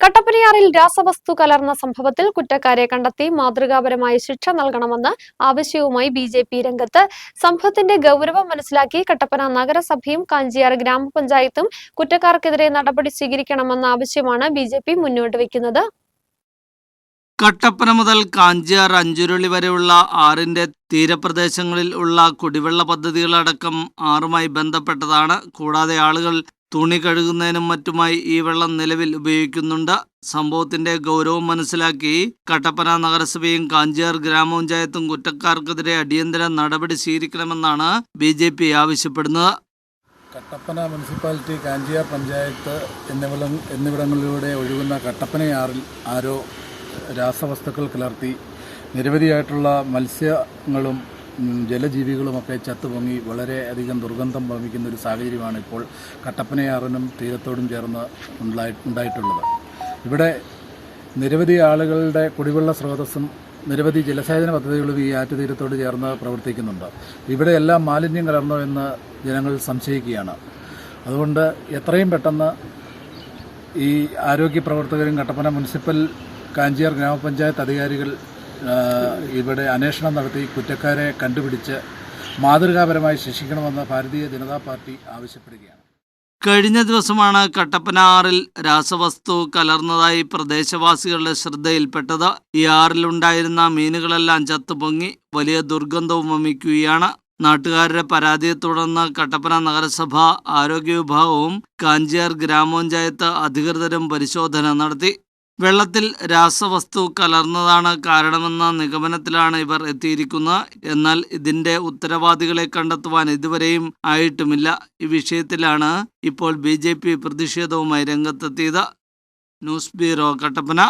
കട്ടപ്പനയാറിൽ രാസവസ്തു കലർന്ന സംഭവത്തിൽ കുറ്റക്കാരെ കണ്ടെത്തി മാതൃകാപരമായ ശിക്ഷ നൽകണമെന്ന് ആവശ്യവുമായി ബി ജെ പി രംഗത്ത് സംഭവത്തിന്റെ ഗൗരവം മനസ്സിലാക്കി കട്ടപ്പന നഗരസഭയും കാഞ്ചിയാർ ഗ്രാമപഞ്ചായത്തും കുറ്റക്കാർക്കെതിരെ നടപടി സ്വീകരിക്കണമെന്ന ആവശ്യമാണ് ബി ജെ പി മുന്നോട്ട് വയ്ക്കുന്നത്. കട്ടപ്പന മുതൽ കാഞ്ചിയാർ അഞ്ചുരുളി വരെയുള്ള ആറിന്റെ തീരപ്രദേശങ്ങളിൽ ഉള്ള കുടിവെള്ള പദ്ധതികളടക്കം ആറുമായി ബന്ധപ്പെട്ടതാണ്. കൂടാതെ ആളുകൾ തുണി കഴുകുന്നതിനും മറ്റുമായി ഈ വെള്ളം നിലവിൽ ഉപയോഗിക്കുന്നുണ്ട്. സംഭവത്തിന്റെ ഗൗരവം മനസ്സിലാക്കി കട്ടപ്പന നഗരസഭയും കാഞ്ചിയാർ ഗ്രാമപഞ്ചായത്തും കുറ്റക്കാർക്കെതിരെ അടിയന്തര നടപടി സ്വീകരിക്കണമെന്നാണ് ബി ജെ പി ആവശ്യപ്പെടുന്നത്. കട്ടപ്പന മുനിസിപ്പാലിറ്റി കാഞ്ചിയാർ പഞ്ചായത്ത് എന്നിവിട എന്നിവിടങ്ങളിലൂടെ ഒഴുകുന്ന കട്ടപ്പനയാറിൽ ആരോ രാസവസ്തുക്കൾ കലർത്തി. നിരവധിയായിട്ടുള്ള മത്സ്യങ്ങളും ജലജീവികളുമൊക്കെ ചത്തുപൊങ്ങി വളരെയധികം ദുർഗന്ധം ഭവിക്കുന്ന ഒരു സാഹചര്യമാണ് ഇപ്പോൾ കട്ടപ്പനയാറിനും തീരത്തോടും ചേർന്ന് ഉണ്ടായിട്ടുള്ളത്. ഇവിടെ നിരവധി ആളുകളുടെ കുടിവെള്ള സ്രോതസ്സും നിരവധി ജലസേചന പദ്ധതികളും ഈ ആറ്റുതീരത്തോട് ചേർന്ന് പ്രവർത്തിക്കുന്നുണ്ട്. ഇവിടെ എല്ലാം മാലിന്യം കലർന്നോ എന്ന് ജനങ്ങൾ സംശയിക്കുകയാണ്. അതുകൊണ്ട് എത്രയും പെട്ടെന്ന് ഈ ആരോഗ്യ പ്രവർത്തകരും കട്ടപ്പന മുനിസിപ്പൽ കാഞ്ചിയാർ ഗ്രാമപഞ്ചായത്ത് അധികാരികൾ ഇവിടെ അന്വേഷണം നടത്തി കുറ്റക്കാരെ കണ്ടുപിടിച്ച് മാതൃകാപരമായി ശിക്ഷിക്കണമെന്ന് ഭാരതീയ ജനതാ പാർട്ടി ആവശ്യപ്പെടുകയാണ്. കഴിഞ്ഞ ദിവസമാണ് കട്ടപ്പന ആറിൽ രാസവസ്തു കലർന്നതായി പ്രദേശവാസികളുടെ ശ്രദ്ധയിൽപ്പെട്ടത്. ഈ ആറിലുണ്ടായിരുന്ന മീനുകളെല്ലാം ചത്തുപൊങ്ങി വലിയ ദുർഗന്ധവും വമിക്കുകയാണ്. നാട്ടുകാരുടെ പരാതിയെ തുടർന്ന് കട്ടപ്പന നഗരസഭ ആരോഗ്യ വിഭാഗവും കാഞ്ചിയാർ ഗ്രാമപഞ്ചായത്ത് അധികൃതരും പരിശോധന നടത്തി. വെള്ളത്തിൽ രാസവസ്തു കലർന്നതാണ് കാരണമെന്ന നിഗമനത്തിലാണ് ഇവർ എത്തിയിരിക്കുന്നത് എന്നാൽ ഇതിന്റെ ഉത്തരവാദികളെ കണ്ടെത്തുവാൻ ഇതുവരെയും ആയിട്ടുമില്ല. ഈ വിഷയത്തിലാണ് ഇപ്പോൾ ബി പ്രതിഷേധവുമായി രംഗത്തെത്തിയത്. News bureau Kattappana.